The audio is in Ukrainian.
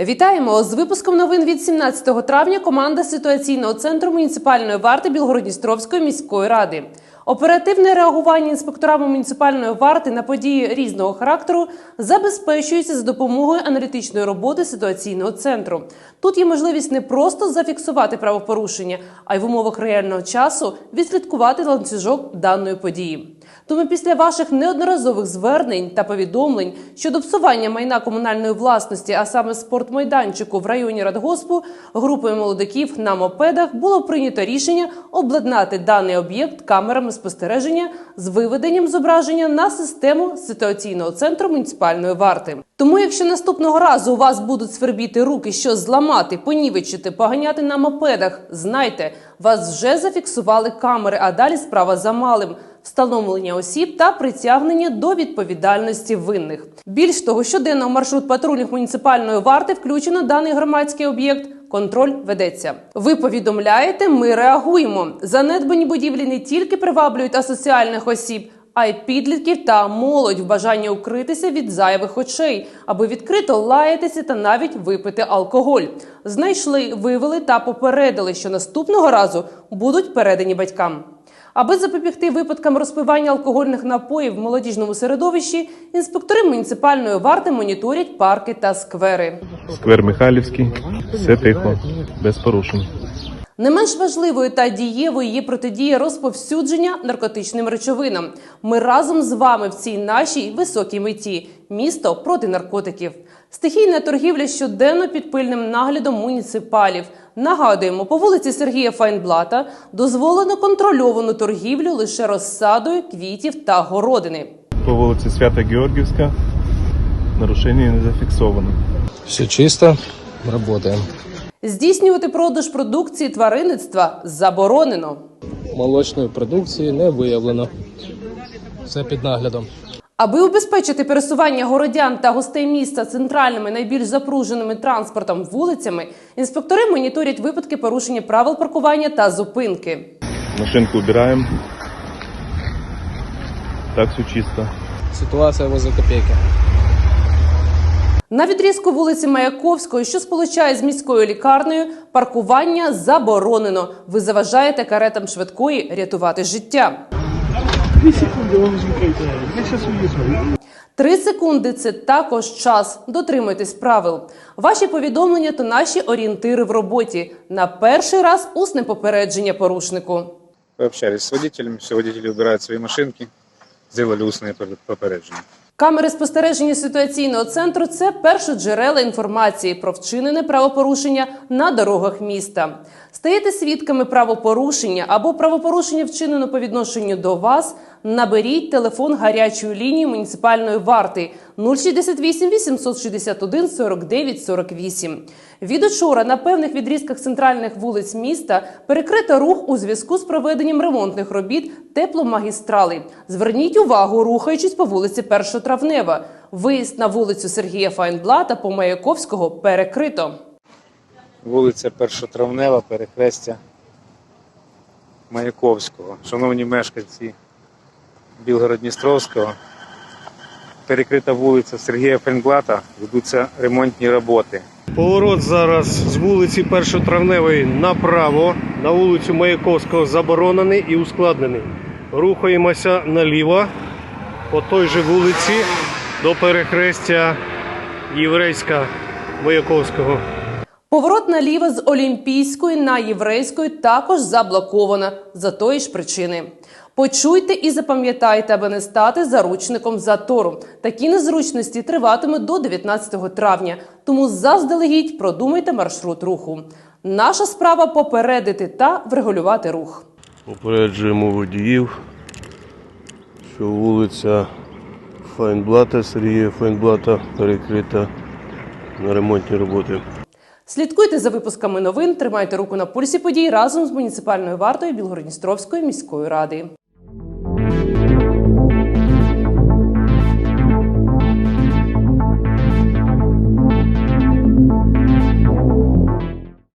Вітаємо з випуском новин від 17 травня. Команда ситуаційного центру муніципальної варти Білгородністровської міської ради. Оперативне реагування інспекторами муніципальної варти на події різного характеру забезпечується за допомогою аналітичної роботи ситуаційного центру. Тут є можливість не просто зафіксувати правопорушення, а й в умовах реального часу відслідкувати ланцюжок даної події. Тому після ваших неодноразових звернень та повідомлень щодо псування майна комунальної власності, а саме спортмайданчику в районі Радгоспу, групою молодиків на мопедах було прийнято рішення обладнати даний об'єкт камерами спостереження з виведенням зображення на систему ситуаційного центру муніципальної варти. Тому, якщо наступного разу у вас будуть свербіти руки, що зламати, понівечити, поганяти на мопедах, знайте, вас вже зафіксували камери, а далі справа за малим встановлення осіб та притягнення до відповідальності винних. Більш того, щоденно в маршрут патрульних муніципальної варти включено даний громадський об'єкт. Контроль ведеться. Ви повідомляєте, ми реагуємо. Занедбані будівлі не тільки приваблюють асоціальних осіб, а й підлітків та молодь в бажанні укритися від зайвих очей, аби відкрито лаятися та навіть випити алкоголь. Знайшли, вивели та попередили, що наступного разу будуть передані батькам. Аби запобігти випадкам розпивання алкогольних напоїв в молодіжному середовищі, інспектори муніципальної варти моніторять парки та сквери. Сквер Михайлівський, все тихо, без порушень. Не менш важливою та дієвою є протидія розповсюдження наркотичним речовинам. Ми разом з вами в цій нашій високій меті місто проти наркотиків. Стихійна торгівля щоденно під пильним наглядом муніципалів. Нагадуємо, по вулиці Сергія Файнблата дозволено контрольовану торгівлю лише розсадою квітів та городини. По вулиці Свята Георгівська нарушення не зафіксовано. Все чисто, работаем. Здійснювати продаж продукції тваринництва заборонено. Молочної продукції не виявлено. Все під наглядом. Аби убезпечити пересування городян та гостей міста центральними найбільш запруженими транспортом вулицями, інспектори моніторять випадки порушення правил паркування та зупинки. Машинку убираємо. Так все чисто. Ситуація возле копейки. На відрізку вулиці Маяковської, що сполучає з міською лікарнею, паркування заборонено. Ви заважаєте каретам швидкої рятувати життя. Дві секунди, вам звикайте. Я зараз уїду. Три секунди це також час. Дотримуйтесь правил. Ваші повідомлення то наші орієнтири в роботі. На перший раз усне попередження порушнику. Пообщались с водителем, все водители убирают свои машинки, сделали устные попередження. Камери спостереження ситуаційного центру це першоджерела інформації про вчинене правопорушення на дорогах міста. Стаєте свідками правопорушення або правопорушення вчинено по відношенню до вас. Наберіть телефон гарячої лінії муніципальної варти 068 861 49 48. Від учора на певних відрізках центральних вулиць міста перекрито рух у зв'язку з проведенням ремонтних робіт тепломагістралей. Зверніть увагу, рухаючись по вулиці Першотравнева. Виїзд на вулицю Сергія Файнблата по Маяковського перекрито. Вулиця Першотравнева, перехрестя Маяковського. Шановні мешканці Білгород-Дністровського, перекрита вулиця Сергія Фенблата, ведуться ремонтні роботи. Поворот зараз з вулиці Першотравневої направо на вулицю Маяковського заборонений і ускладнений. Рухаємося наліво по той же вулиці до перехрестя Єврейська Маяковського. Поворот наліво з Олімпійської на Єврейської також заблоковано за тої ж причини. Почуйте і запам'ятайте, аби не стати заручником затору. Такі незручності триватимуть до 19 травня, тому заздалегідь продумайте маршрут руху. Наша справа попередити та врегулювати рух. Попереджуємо водіїв, що вулиця Файнблата, Сергія Файнблата перекрита на ремонтні роботи. Слідкуйте за випусками новин, тримайте руку на пульсі подій разом з муніципальною вартою Білгородністровської міської ради.